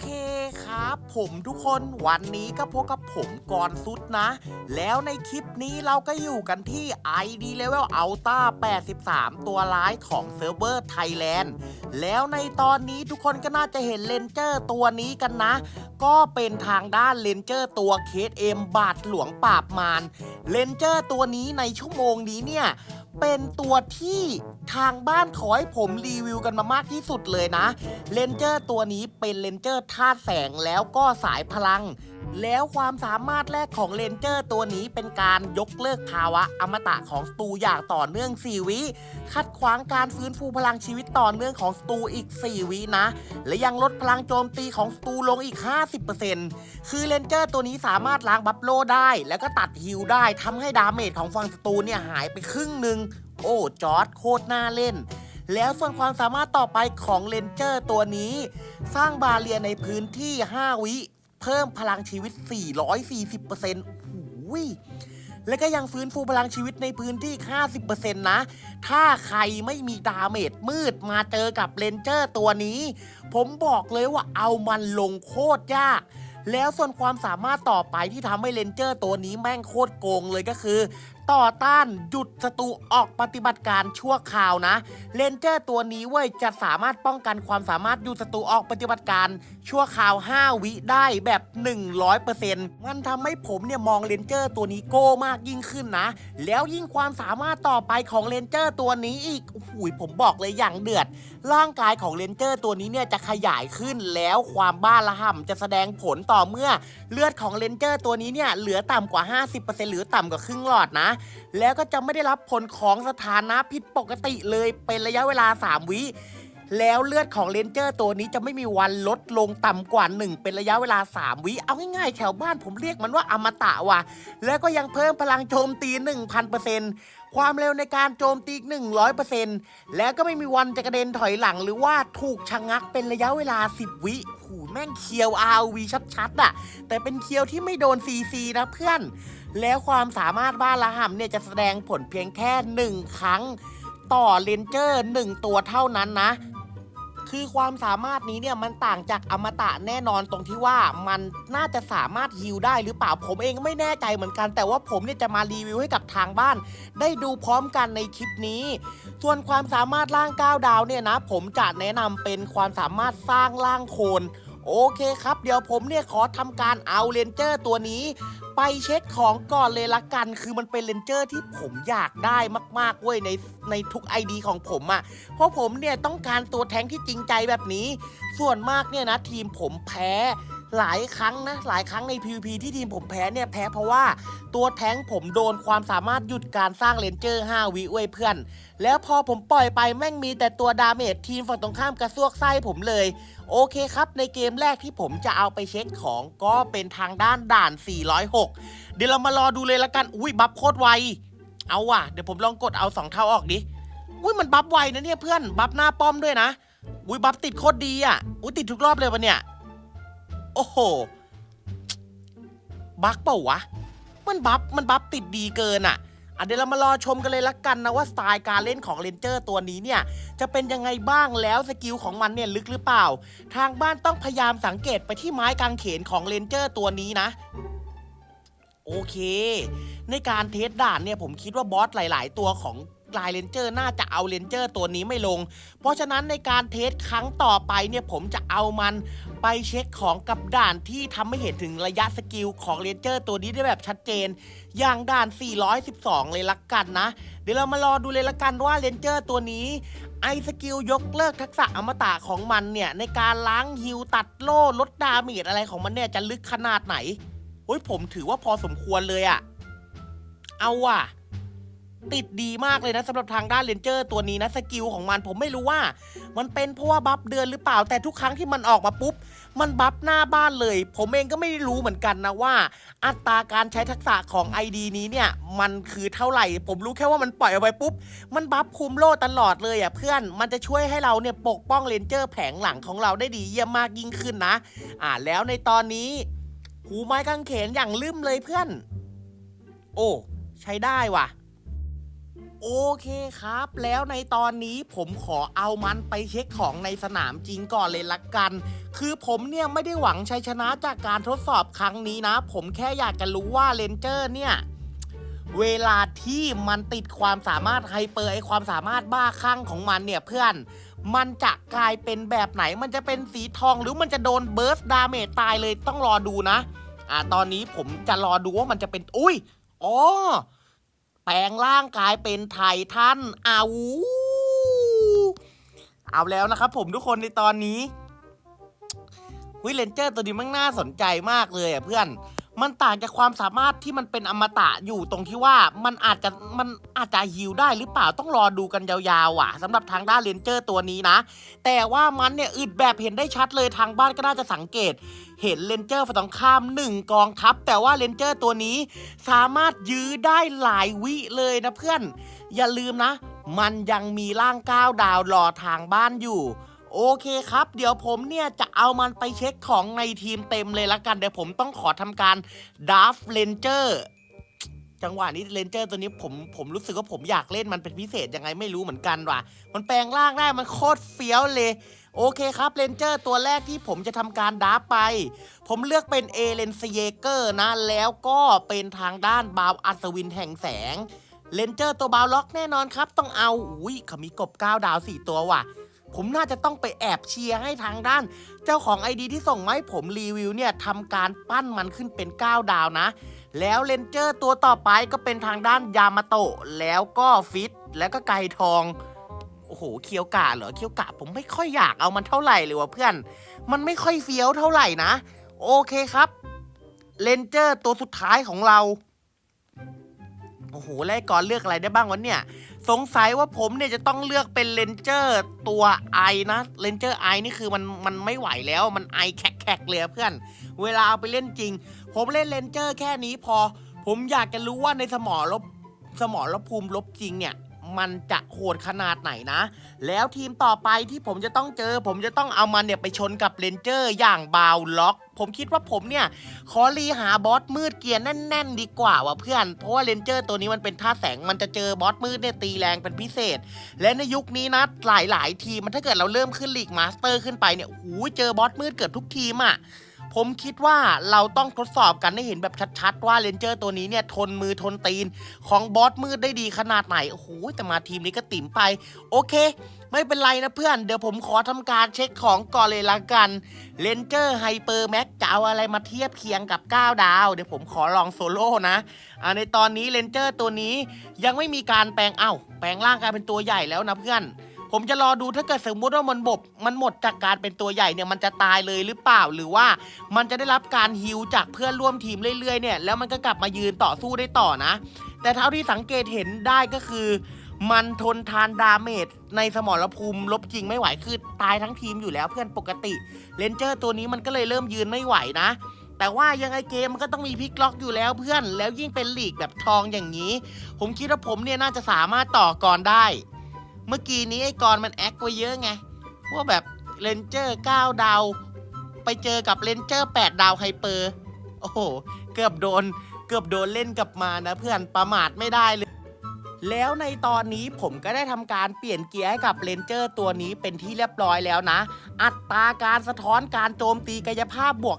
เคครับ ผมทุกคนวันนี้ก็พบกับผมก่อนสุดนะ แล้วในคลิปนี้เราก็อยู่กันที่ ID Level Alta 83 ตัวร้ายของเซิร์ฟเวอร์ไทยแลนด์แล้วในตอนนี้ทุกคนก็น่าจะเห็นเลนเจอร์ตัวนี้กันนะ ก็เป็นทางด้านเลนเจอร์ตัวเคสเอ็มบาทหลวงปราบมารเลนเจอร์ตัวนี้ในชั่วโมงนี้เนี่ย เป็นตัวที่ทางบ้านขอให้ผมรีวิวกันมามากที่สุดเลยนะเลนเจอร์ตัวนี้เป็นเลนเจอร์ธาตุแสงแล้วก็สายพลัง แล้วความสามารถแรกของเลนเจอร์ตัวนี้เป็นการยกเลิกภาวะอมตะของสตูอย่างต่อเนื่อง 4 วิคัดขวางการฟื้นฟูพลังชีวิตต่อเนื่องของสตูอีก 4 วินะ และยังลดพลังโจมตีของสตูลงอีก 50%คือเลนเจอร์ตัวนี้สามารถล้างบัฟโลได้ แล้วก็ตัดฮิลได้ทำให้ดาเมจของฝั่งสตูเนี่ยหายไปครึ่งหนึ่งโอ้จอร์ดโคตรน่าเล่นแล้วส่วนความสามารถต่อไปของเลนเจอร์ตัวนี้ สร้างบาเรียในพื้นที่ 5 วิ พิ่มพลังชีวิต 440%หูยและก็ยังฟื้นฟูพลังชีวิตในพื้นที่ 50%นะ ถ้าใครไม่มีดาเมจมืดมาเจอกับเลนเจอร์ตัวนี้ ผมบอกเลยว่าเอามันลงโคตรยาก แล้วส่วนความสามารถต่อไปที่ทำให้เลนเจอร์ตัวนี้แม่งโคตรโกงเลยก็คือ ต่อต้านหยุดศัตรูออกปฏิบัติการชั่วคราวนะเลนเจอร์ตัวนี้เว้ยจะสามารถป้องกันความสามารถหยุดศัตรูออกปฏิบัติการชั่วคราว 5 วิได้แบบ 100%มันทำให้ผมเนี่ยมองเลนเจอร์ตัวนี้โก้มากยิ่งขึ้นนะ แล้วยิ่งความสามารถต่อไปของเลนเจอร์ตัวนี้อีกโอ้โหผมบอกเลยอย่างเดือด ร่างกายของเลนเจอร์ตัวนี้เนี่ยจะขยายขึ้นแล้วความบ้าระห่ำจะแสดงผลต่อเมื่อ เลือดของเลนเจอร์ตัวนี้เนี่ยเหลือต่ำกว่า 50%หรือต่ำกว่าครึ่งหลอดนะแล้วก็จะไม่ได้รับผลของสถานะผิดปกติเลยเป็นระยะเวลา 3 วิแล้วเลือดของเลนเจอร์ตัวนี้จะไม่มีวันลดลงต่ำกว่า 1 เป็นระยะเวลา 3 วิ เอาง่ายๆแถวบ้านผมเรียกมันว่าอมตะว่ะ แล้วก็ยังเพิ่มพลังโจมตี 1,000%ความเร็วในการโจมตีอีก100%แล้วก็ไม่มีวันจะกระเด็นถอยหลังหรือว่าถูกชะงักเป็นระยะเวลา 10 วิหูแม่งเคียว RV ชัดๆอะแต่เป็นเคียวที่ไม่โดน CC นะเพื่อน แล้วความสามารถบ้านละห่ำเนี่ยจะแสดงผลเพียงแค่หนึ่งครั้ง ต่อเลนเจอร์หนึ่งตัวเท่านั้นนะ คือความสามารถนี้เนี่ยมันต่างจากอมตะแน่นอนตรงที่ว่ามันน่าจะสามารถฮิลได้หรือเปล่าผมเองก็ไม่แน่ใจเหมือนกัน แต่ว่าผมเนี่ยจะมารีวิวให้กับทางบ้าน ได้ดูพร้อมกันในคลิปนี้ ส่วนความสามารถร่างก้าวดาวเนี่ยนะ ผมจะแนะนำเป็นความสามารถสร้างร่างโคน โอเคครับ เดี๋ยวผมเนี่ยขอทำการเอาเลนเจอร์ตัวนี้ ไปเช็คของก่อนเลยละกัน คือมันเป็นเลนเจอร์ที่ผมอยากได้มากๆเว้ยในในทุก ID ของผมอะ่ะ เพราะผมเนี่ยต้องการตัวแทงที่จริงใจแบบนี้ ส่วนมากเนี่ยนะทีมผมแพ้ หลายครั้งนะ หลายครั้งใน PVP ที่ทีมผมแพ้เนี่ยแพ้เพราะว่าตัวแท้งผมโดนความสามารถหยุดการสร้างเลนเจอร์ 5 วิเว้ยเพื่อน แล้วพอผมปล่อยไปแม่งมีแต่ตัวดาเมจทีมฝั่งตรงข้ามกระซวกไส้ผมเลย โอเคครับ ในเกมแรกที่ผมจะเอาไปเช็คของก็เป็นทางด้านด่าน 406 เดี๋ยวเรามารอดูเลยละกันอุ้ยบัฟโคตรไวเอาว่ะเดี๋ยวผมลองกดเอา 2 เท่าออกดิอุ้ยมันบัฟไวนะเนี่ยเพื่อนบัฟหน้าป้อมด้วยนะอุ้ยบัฟติดโคตรดีอะอุ้ยติดทุกรอบเลยปะเนี่ย โอ้โห บักเปล่าวะ มันบัฟมันบัฟติดดีเกินอะอะเดี๋ยวเรามารอชมกันเลยละกันนะว่าสไตล์การเล่นของเลนเจอร์ตัวนี้เนี่ย จะเป็นยังไงบ้างแล้วสกิลของมันเนี่ยลึกหรือเปล่า ทางบ้านต้องพยายามสังเกตไปที่ไม้กางเขนของเลนเจอร์ตัวนี้นะโอเค ในการเทสด่านเนี่ยผมคิดว่าบอสหลาย ๆ ตัวของ ลายเลนเจอร์น่าจะเอาเลนเจอร์ตัวนี้ไม่ลง เพราะฉะนั้นในการเทสครั้งต่อไปเนี่ยผมจะเอามันไปเช็คของกับด่านที่ทำให้เห็นถึงระยะสกิลของเลนเจอร์ตัวนี้ได้แบบชัดเจน อย่างด่าน 412 เลยละกันนะ เดี๋ยวเรามารอดูเลยละกันว่าเลนเจอร์ตัวนี้ไอสกิลยกเลิกทักษะอมตะของมันเนี่ยในการล้างฮิวตัดโล่ลดดาเมจอะไรของมันเนี่ยจะลึกขนาดไหนโอ้ยผมถือว่าพอสมควรเลยอะเอาว่ะ ติดดีมากเลยนะสำหรับทางด้านเลนเจอร์ตัวนี้นะสกิลของมันผมไม่รู้ว่า มันเป็นเพราะว่าบัฟเดือนหรือเปล่าแต่ทุกครั้งที่มันออกมาปุ๊บ มันบัฟหน้าบ้านเลย ผมเองก็ไม่รู้เหมือนกันนะว่า อัตราการใช้ทักษะของ ID นี้เนี่ย มันคือเท่าไหร่ ผมรู้แค่ว่ามันปล่อยออกไปปุ๊บ มันบัฟคุมโล่ตลอดเลยอะเพื่อนมันจะช่วยให้เราเนี่ยปกป้องเลนเจอร์แผงหลังของเราได้ดีเยี่ยมมากยิ่งขึ้นนะ อ่าแล้วในตอนนี้ หูไม้กางเขนอย่างลืมเลยเพื่อน โอ้ ใช้ได้ว่ะ โอเคครับ แล้วในตอนนี้ผมขอเอามันไปเช็คของในสนามจริงก่อนเลยละกัน คือผมเนี่ยไม่ได้หวังชัยชนะจากการทดสอบครั้งนี้นะ ผมแค่อยากจะรู้ว่าเลนเจอร์เนี่ย เวลาที่มันติดความสามารถไฮเปอร์ไอความสามารถบ้าคลั่งของมันเนี่ยเพื่อน มันจะกลายเป็นแบบไหน มันจะเป็นสีทองหรือมันจะโดนเบิร์สดาเมจตายเลยต้องรอดูนะ อ่าตอนนี้ผมจะรอดูว่ามันจะเป็น อุ้ย อ๋อ แปลงร่างกายเป็นไททันอาวูเอาแล้วนะครับผมทุกคนในตอนนี้วิเลนเจอร์ตัวนี้มันน่าสนใจมากเลยอะเพื่อน มันต่างจากความสามารถที่มันเป็นอมตะอยู่ตรงที่ว่ามันอาจจะมันอาจจะฮิวได้หรือเปล่าต้องรอดูกันยาวๆอะสำหรับทางด้านเลนเจอร์ตัวนี้นะ แต่ว่ามันเนี่ยอึดแบบเห็นได้ชัดเลยทางบ้านก็น่าจะสังเกต เห็นเลนเจอร์ฝั่งตรงข้ามหนึ่งกองทัพ แต่ว่าเลนเจอร์ตัวนี้สามารถยื้อได้หลายวิเลยนะเพื่อน อย่าลืมนะ มันยังมีร่างก้าวดาวรอทางบ้านอยู่ โอเคครับ เดี๋ยวผมเนี่ยจะเอามันไปเช็คของในทีมเต็มเลยละกัน เดี๋ยวผมต้องขอทำการดัฟเลนเจอร์จังหวะนี้เลนเจอร์ตัวนี้ผมผมรู้สึกว่าผมอยากเล่นมันเป็นพิเศษยังไงไม่รู้เหมือนกันว่ะ มันแปลงร่างได้มันโคตรเฟี้ยวเลย โอเคครับเลนเจอร์ตัวแรกที่ผมจะทำการดับไป ผมเลือกเป็นเอเลนซีเยเกอร์นะ แล้วก็เป็นทางด้านบาวอัศวินแห่งแสงเลนเจอร์ตัวบาวล็อกแน่นอนครับ ต้องเอาอุ้ยเขามีกบก้าวดาวสี่ตัวว่ะ ผมน่าจะต้องไปแอบเชียร์ให้ทางด้าน เจ้าของไอดีที่ส่งมาให้ผมรีวิวเนี่ยทำการปั้นมันขึ้นเป็น 9 ดาวนะ แล้วเลนเจอร์ตัวต่อไปก็เป็นทางด้านยามาโตะแล้วก็ฟิตแล้วก็ไก่ทองโอ้โหเคียวกะเหรอเคียวกะผมไม่ค่อยอยากเอามันเท่าไหร่เลยว่ะเพื่อน มันไม่ค่อยเฟี้ยวเท่าไหร่นะ โอเคครับเลนเจอร์ตัวสุดท้ายของเรา โอ้โหแล้วไอ้ก่อนเลือกอะไรได้บ้างวะเนี่ย สงสัยว่าผมเนี่ยจะต้องเลือกเป็นเลนเจอร์ตัวไอนะเลนเจอร์ไอนี่คือมันมันไม่ไหวแล้วมันไอแขกๆเลยเพื่อน เวลาเอาไปเล่นจริง ผมเล่นเลนเจอร์แค่นี้พอ ผมอยากจะรู้ว่าในสมอลบสมอลบภูมิลบจริงเนี่ย มันจะโหดขนาดไหนนะ แล้วทีมต่อไปที่ผมจะต้องเจอ ผมจะต้องเอามันเนี่ยไปชนกับเลนเจอร์อย่างบาวล็อก ผมคิดว่าผมเนี่ย ขอรีหาบอสมืดเกียร์แน่น ๆ ดีกว่าว่ะเพื่อน เพราะว่าเลนเจอร์ตัวนี้มันเป็นท่าแสงมันจะเจอบอสมืดเนี่ยตีแรงเป็นพิเศษ และในยุคนี้นะหลาย ๆ ทีมมันถ้าเกิดเราเริ่มขึ้นลีกมาสเตอร์ขึ้นไปเนี่ยโอ้เจอบอสมืดเกือบทุกทีมอะ่ะ ผมคิดว่าเราต้องทดสอบกันให้เห็นแบบชัดๆ ว่าเลนเจอร์ตัวนี้เนี่ยทนมือทนตีนของบอสมืดได้ดีขนาดไหน โอ้โห แต่มาทีมนี้ก็ติ่มไป โอเค ไม่เป็นไรนะเพื่อน เดี๋ยวผมขอทำการเช็คของก่อนเลยละกันเลนเจอร์ไฮเปอร์แม็กจะเอาอะไรมาเทียบเคียงกับ 9 ดาว เดี๋ยวผมขอลองโซโล่นะในตอนนี้เลนเจอร์ตัวนี้ยังไม่มีการแปลงเอ้าแปลงร่างกลายเป็นตัวใหญ่แล้วนะเพื่อน ผมจะรอดูถ้าเกิดสมมติว่ามันบกมันหมดจากการเป็นตัวใหญ่เนี่ยมันจะตายเลยหรือเปล่าหรือว่ามันจะได้รับการฮิวจากเพื่อนร่วมทีมเรื่อยๆเนี่ยแล้วมันก็กลับมายืนต่อสู้ได้ต่อนะ แต่เท่าที่สังเกตเห็นได้ก็คือ มันทนทานดาเมจในสมรภูมิลบจริงไม่ไหวคือตายทั้งทีมอยู่แล้วเพื่อนปกติเลนเจอร์ตัวนี้มันก็เลยเริ่มยืนไม่ไหวนะแต่ว่ายังไงเกมมันก็ต้องมีพลิกล็อกอยู่แล้วเพื่อน แล้วยิ่งเป็นลีกแบบทองอย่างนี้ ผมคิดว่าผมเนี่ยน่าจะสามารถต่อกรได้ เมื่อกี้นี้ไอ้กรมันแอคไว้เยอะไงว่าแบบเลนเจอร์9ดาว ไปเจอกับเลนเจอร์8ดาวไฮเปอร์โอ้โห เกือบโดน เกือบโดนเล่นกลับมานะเพื่อนประมาทไม่ได้เลย แล้วในตอนนี้ผมก็ได้ทำการเปลี่ยนเกียร์ให้กับเลนเจอร์ตัวนี้เป็นที่เรียบร้อยแล้วนะ อัตราการสะท้อนการโจมตีกายภาพบวก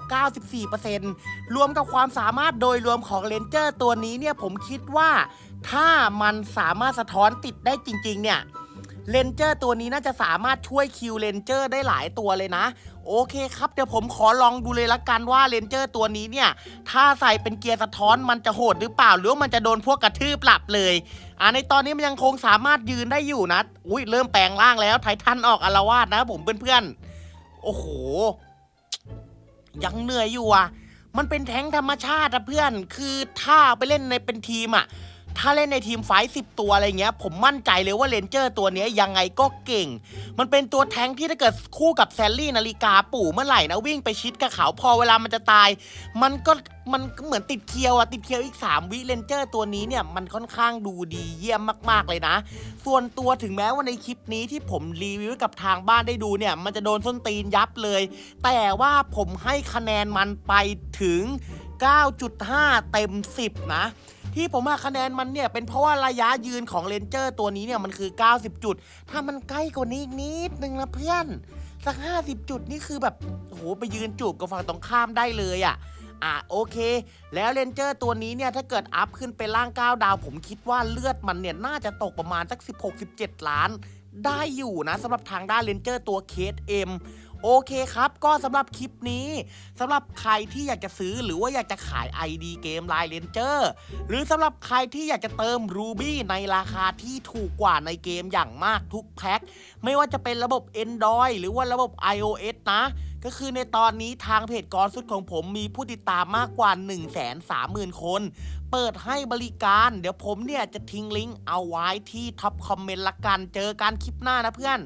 94%รวมกับความสามารถโดยรวมของเลนเจอร์ตัวนี้เนี่ยผมคิดว่า ถ้ามันสามารถสะท้อนติดได้จริง ๆ เนี่ย เลนเจอร์ตัวนี้น่าจะสามารถช่วยคิวเลนเจอร์ได้หลายตัวเลยนะ โอเคครับเดี๋ยวผมขอลองดูเลยละกันว่าเลนเจอร์ตัวนี้เนี่ย ถ้าใส่เป็นเกียร์สะท้อนมันจะโหดหรือเปล่า หรือว่ามันจะโดนพวกกระทืบหลับเลยอ่าในตอนนี้มันยังคงสามารถยืนได้อยู่นะ อุ้ยเริ่มแปลงร่างแล้วไททันออกอารวาสนะผมเพื่อนๆ โอ้โห ยังเหนื่อยอยู่อะ มันเป็นแท้งธรรมชาติอะเพื่อน คือถ้าไปเล่นในเป็นทีมอะ ถ้าเล่นในทีมไฟสิบตัวอะไรเงี้ย ผมมั่นใจเลยว่าเลนเจอร์ตัวนี้ยังไงก็เก่ง มันเป็นตัวแทงที่ถ้าเกิดคู่กับแซลลี่นาฬิกาปู่เมื่อไหร่นะวิ่งไปชิดกับเขาพอเวลามันจะตาย มันก็มันก็เหมือนติดเคียวอะติดเคียวอีก 3 วิเลนเจอร์ตัวนี้เนี่ยมันค่อนข้างดูดีเยี่ยมมากๆเลยนะ ส่วนตัวถึงแม้ว่าในคลิปนี้ที่ผมรีวิวกับทางบ้านได้ดูเนี่ย มันจะโดนส้นตีนยับเลย แต่ว่าผมให้คะแนนมันไปถึง 9.5 เต็ม 10 นะ ที่ผมให้คะแนนมันเนี่ยเป็นเพราะว่าระยะยืนของเลนเจอร์ตัวนี้เนี่ยมันคือ 90 จุด ถ้ามันใกล้กว่านี้อีกนิดนึงนะเพื่อน สัก 50 จุดนี่คือแบบโหไปยืนจูบกับฝั่งตรงข้ามได้เลยอะ่ะอะโอเค แล้วเลนเจอร์ตัวนี้เนี่ย ถ้าเกิดอัพขึ้นไปล่าง9ดาว ผมคิดว่าเลือดมันเนี่ย น่าจะตกประมาณสัก 16-17 ล้าน ได้อยู่นะสำหรับทางด้านเลนเจอร์ตัวเคสเอ็ม โอเคครับก็สำหรับคลิปนี้สำหรับใครที่อยากจะซื้อหรือว่าอยากจะขาย ID เกมไลน์เลนเจอร์หรือสำหรับใครที่อยากจะเติม Ruby ในราคาที่ถูกกว่าในเกมอย่างมากทุกแพ็คไม่ว่าจะเป็นระบบ Android หรือว่าระบบ iOS นะ ก็คือในตอนนี้ทางเพจกอนสุดของผมมีผู้ติดตามมากกว่า 1 3 0 0 0 0 คน เปิดให้บริการเดี๋ยวผมเนี่ยจะทิ้งลิงก์เอาไว้ที่ท็อปคอมเมนต์ละกันเจอกันคลิปหน้านะเพื่อน